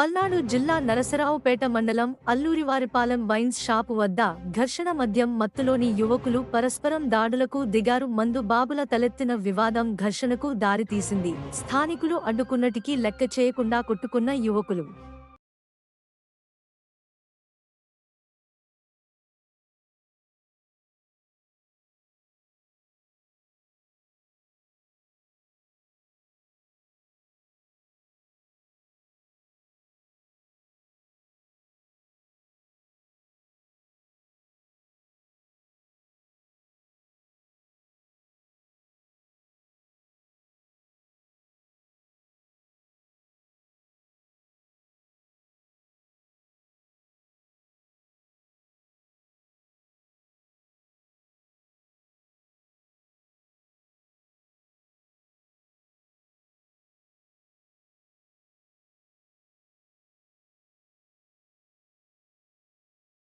పల్నాడు జిల్లా నరసరావుపేట మండలం Allurivaripalem wines shop వద్ద ఘర్షణ మద్యం మత్తులోని యువకులు పరస్పరం దాడులకు దిగారు. మందు బాబుల తలెత్తిన వివాదం ఘర్షణకు దారితీసింది. స్థానికులు అడ్డుకున్నటికీ లెక్క చేయకుండా కొట్టుకున్న యువకులు